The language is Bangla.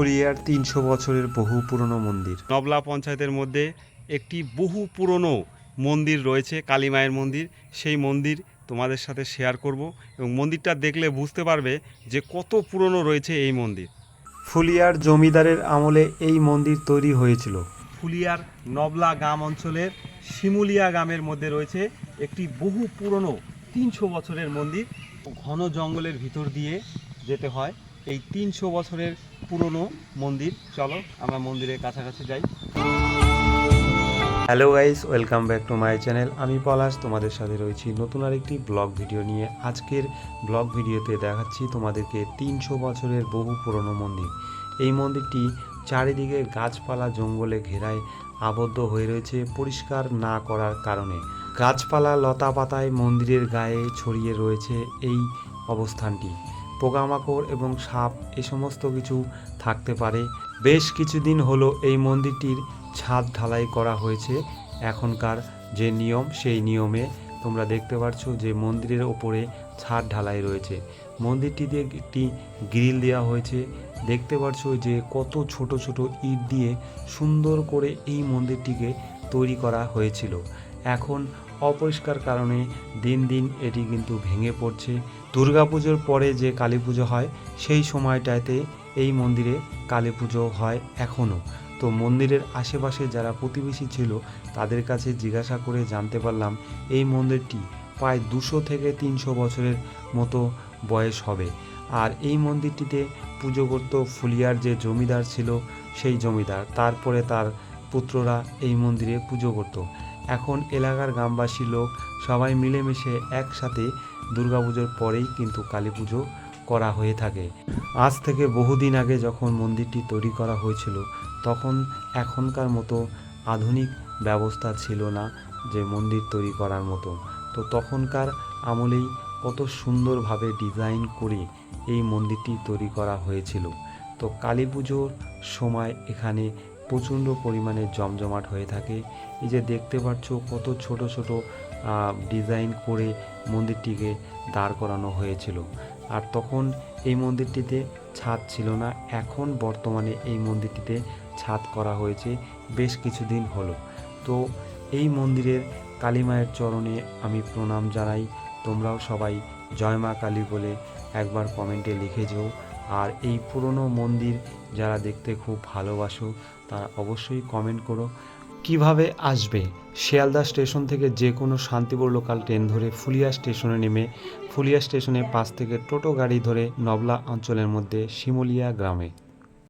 ফুলিয়ার তিনশো বছরের বহু পুরনো মন্দির। নবলা পঞ্চায়েতের মধ্যে একটি বহু পুরনো মন্দির রয়েছে কালী মায়ের মন্দির। সেই মন্দির তোমাদের সাথে শেয়ার করব এবং মন্দিরটা দেখলে বুঝতে পারবে যে কত পুরনো রয়েছে এই মন্দির। ফুলিয়ার জমিদারের আমলে এই মন্দির তৈরি হয়েছিল। ফুলিয়ার নবলা গ্রাম অঞ্চলের শিমুলিয়া গ্রামের মধ্যে রয়েছে একটি বহু পুরনো তিনশো বছরের মন্দির। ঘন জঙ্গলের ভিতর দিয়ে যেতে হয়। এই তিনশো বছরের পুরনো মন্দির। চলো, আমরা মন্দিরের কাছাকাছি যাই। Hello guys welcome back to my channel আমি পলাশ, তোমাদের সাথে রয়েছি নতুন আরেকটি ব্লগ ভিডিও নিয়ে। আজকের ব্লগ ভিডিওতে দেখাচ্ছি তোমাদেরকে তিনশো বছরের বহু পুরনো মন্দির। এই মন্দিরটি চারিদিকে গাছপালা জঙ্গলে ঘেরায় আবদ্ধ হয়ে রয়েছে পরিষ্কার না করার কারণে। গাছপালা লতা পাতায় মন্দিরের গায়ে ছড়িয়ে রয়েছে এই অবস্থানটি। পোকামাকড় এবং সাপ এ সমস্ত কিছু থাকতে পারে। বেশ কিছুদিন হলো এই মন্দিরটির ছাদ ঢালাই করা হয়েছে। এখনকার যে নিয়ম, সেই নিয়মে তোমরা দেখতে পাচ্ছ যে মন্দিরের ওপরে ছাদ ঢালাই রয়েছে। মন্দিরটিতে একটি গ্রিল দেওয়া হয়েছে। দেখতে পাচ্ছ যে কত ছোট ছোট ইট দিয়ে সুন্দর করে এই মন্দিরটিকে তৈরি করা হয়েছিল। এখন অপরিষ্কার কারণে দিন দিন এটি কিন্তু ভেঙে পড়ছে। দুর্গাপুজোর পরে যে কালী পুজো হয়, সেই সময়টাতে এই মন্দিরে কালী পুজো হয় এখনও। তো মন্দিরের আশেপাশে যারা প্রতিবেশী ছিল, তাদের কাছে জিজ্ঞাসা করে জানতে পারলাম, এই মন্দিরটি প্রায় দুশো থেকে তিনশো বছরের মতো বয়স হবে। আর এই মন্দিরটিতে পুজো করত ফুলিয়ার যে জমিদার ছিল, সেই জমিদার। তারপরে তার পুত্ররা এই মন্দিরে পুজো করত। এখন এলাকার গ্রামবাসী লোক সবাই মিলেমিশে একসাথে দুর্গাপুজোর পরেই কিন্তু কালী পুজো করা হয়ে থাকে। আজ থেকে বহুদিন আগে যখন মন্দিরটি তৈরি করা হয়েছিল, তখন এখনকার মতো আধুনিক ব্যবস্থা ছিল না যে মন্দির তৈরি করার মতো। তো তখনকার আমলেই কত সুন্দরভাবে ডিজাইন করে এই মন্দিরটি তৈরি করা হয়েছিল। তো কালী পুজোর সময় এখানে প্রচণ্ড পরিমাণে জমজমাট হয়ে থাকে। এই যে দেখতে পাচ্ছ কত ছোট ছোট ডিজাইন করে মন্দিরটিকে দাঁড় করানো হয়েছিল। আর তখন এই মন্দিরটিতে ছাদ ছিল না, এখন বর্তমানে এই মন্দিরটিতে ছাদ করা হয়েছে বেশ কিছুদিন হলো। তো এই মন্দিরের কালী মায়ের চরণে আমি প্রণাম জানাই। তোমরাও সবাই জয় মা কালী বলে একবার কমেন্টে লিখে যেও। আর এই পুরনো মন্দির যারা দেখতে খুব ভালোবাসো, তারা অবশ্যই কমেন্ট করো। কীভাবে আসবে? শিয়ালদা স্টেশন থেকে যে কোনো শান্তিপুর লোকাল ট্রেন ধরে ফুলিয়া স্টেশনে নেমে, ফুলিয়া স্টেশনে পাশ থেকে টোটো গাড়ি ধরে নবলা অঞ্চলের মধ্যে শিমুলিয়া গ্রামে।